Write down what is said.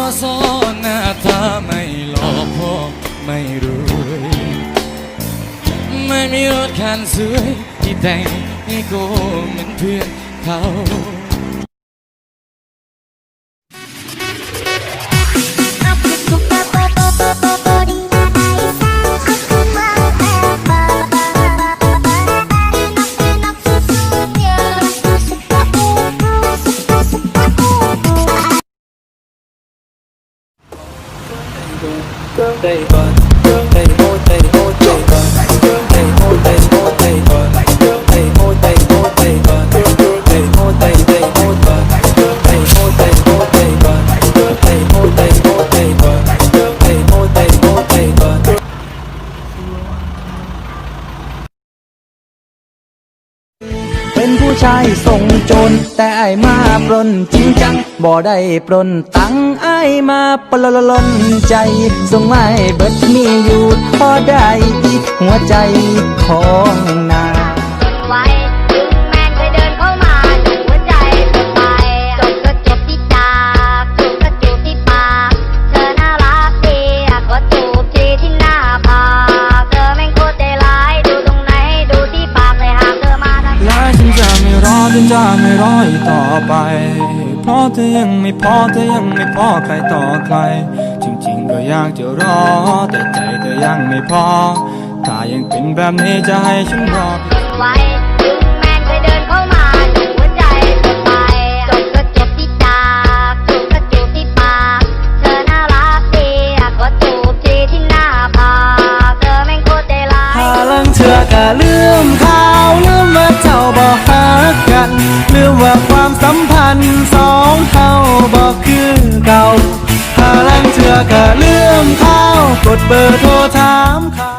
วมาซ้อนหน้าตาไม่หล่อพอไม่รวยไม่มีรถคันสวยที่แต่งให้กูเหมือนเพื่อนเขา เป็น ชายส่งโจรแต่ไอ้ายมาปล้นจริงจัง บ่ได้ปล้นตังไอ้ายมาปลลนใจ ส่งไม่เบิดมีอยู่พอได้อีกหัวใจของนา ฉันจะไม่รอฉันจะไม่รออีกต่อไป เพราะเธอยังไม่พอเธอยังไม่พอใครต่อใคร จริงๆก็อยากจะรอ แต่ใจเธอยังไม่พอ ถ้ายังเป็นแบบนี้จะให้ฉันรอไว้ ลืมว่าความสัมพันธ์สองเท่าบอกคือเก่าหาลังเชื่อก็ลืมข่าวกดเบอร์โทรถามข่า